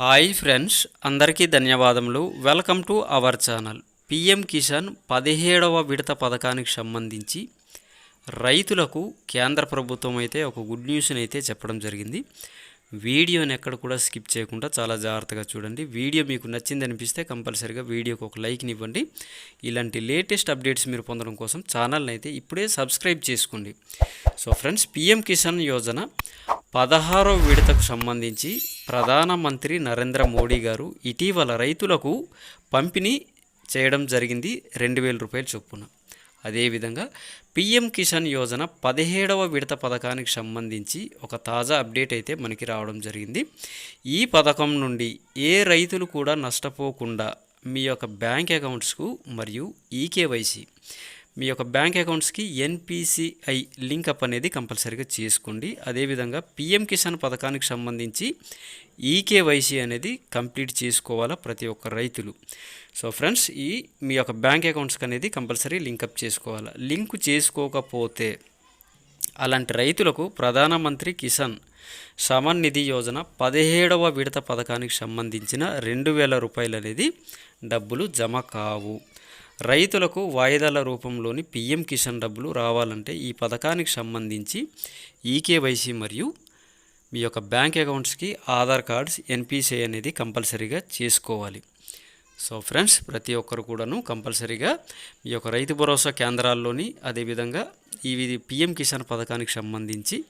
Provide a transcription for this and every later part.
Hi friends అందరికీ ధన్యవాదములు. Welcome to our channel. PM Kisan పదిహేడవ విడత పథకానికి సంబంధించి రైతులకు కేంద్ర ప్రభుత్వం అయితే ఒక గుడ్ న్యూస్ని అయితే చెప్పడం జరిగింది. వీడియోని ఎక్కడ కూడా స్కిప్ చేయకుండా చాలా జాగ్రత్తగా చూడండి. వీడియో మీకు నచ్చింది అనిపిస్తే కంపల్సరీగా వీడియోకి ఒక లైక్ని ఇవ్వండి. ఇలాంటి లేటెస్ట్ అప్డేట్స్ మీరు పొందడం కోసం ఛానల్ని అయితే ఇప్పుడే సబ్స్క్రైబ్ చేసుకోండి. So friends PM Kisan Yojana పదహారో విడతకు సంబంధించి ప్రధానమంత్రి నరేంద్ర మోడీ గారు ఇటీవల రైతులకు పంపిణీ చేయడం జరిగింది. రెండు వేల రూపాయలు చొప్పున. అదేవిధంగా పిఎం కిసాన్ యోజన పదిహేడవ విడత పథకానికి సంబంధించి ఒక తాజా అప్డేట్ అయితే మనకి రావడం జరిగింది. ఈ పథకం నుండి ఏ రైతులు కూడా నష్టపోకుండా మీ యొక్క బ్యాంక్ అకౌంట్స్కు మరియు ఈకేవైసీ మీ యొక్క బ్యాంక్ అకౌంట్స్కి ఎన్పిసిఐ లింక్ అప్ అనేది కంపల్సరీగా చేసుకోండి. అదేవిధంగా పిఎం కిసాన్ పథకానికి సంబంధించి ఈకేవైసీ అనేది కంప్లీట్ చేసుకోవాలా ప్రతి ఒక్క రైతులు. సో ఫ్రెండ్స్ ఈ మీ యొక్క బ్యాంక్ అకౌంట్స్కి అనేది కంపల్సరీ లింకప్ చేసుకోవాలా. లింక్ చేసుకోకపోతే అలాంటి రైతులకు ప్రధానమంత్రి కిసాన్ సమన్ నిధి యోజన పదిహేడవ విడత పథకానికి సంబంధించిన రెండు వేల రూపాయలు అనేది డబ్బులు జమ కావు. రైతులకు వాయిదాల రూపంలోని పిఎం కిసాన్ డబ్బులు రావాలంటే ఈ పథకానికి సంబంధించి ఈకేవైసీ మరియు మీ యొక్క బ్యాంక్ అకౌంట్స్కి ఆధార్ కార్డ్స్ ఎన్పిసిఐ అనేది కంపల్సరీగా చేసుకోవాలి. సో ఫ్రెండ్స్ ప్రతి ఒక్కరు కూడాను కంపల్సరీగా మీ యొక్క రైతు భరోసా కేంద్రాల్లోని అదేవిధంగా ఈ పిఎం కిసాన్ పథకానికి సంబంధించి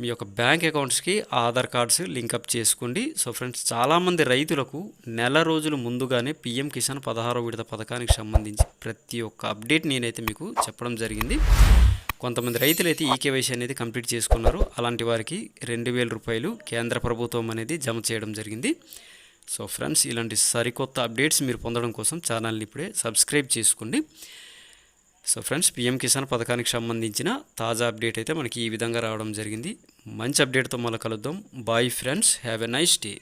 మీ యొక్క బ్యాంక్ అకౌంట్స్కి ఆధార్ కార్డ్స్ లింకప్ చేసుకోండి. సో ఫ్రెండ్స్ చాలామంది రైతులకు నెల రోజులు ముందుగానే పిఎం కిసాన్ పదహారో విడత పథకానికి సంబంధించి ప్రతి ఒక్క అప్డేట్ నేనైతే మీకు చెప్పడం జరిగింది. కొంతమంది రైతులు అయితే ఈకేవైసీ అనేది కంప్లీట్ చేసుకున్నారు. అలాంటి వారికి రెండు వేల రూపాయలు కేంద్ర ప్రభుత్వం అనేది జమ చేయడం జరిగింది. సో ఫ్రెండ్స్ ఇలాంటి సరికొత్త అప్డేట్స్ మీరు పొందడం కోసం ఛానల్ని ఇప్పుడే సబ్స్క్రైబ్ చేసుకోండి. సో ఫ్రెండ్స్ పిఎం కిసాన్ పథకానికి సంబంధించిన తాజా అప్డేట్ అయితే మనకి ఈ విధంగా రావడం జరిగింది. మంచి అప్డేట్తో మళ్ళీ కలుద్దాం. Bye friends have a nice day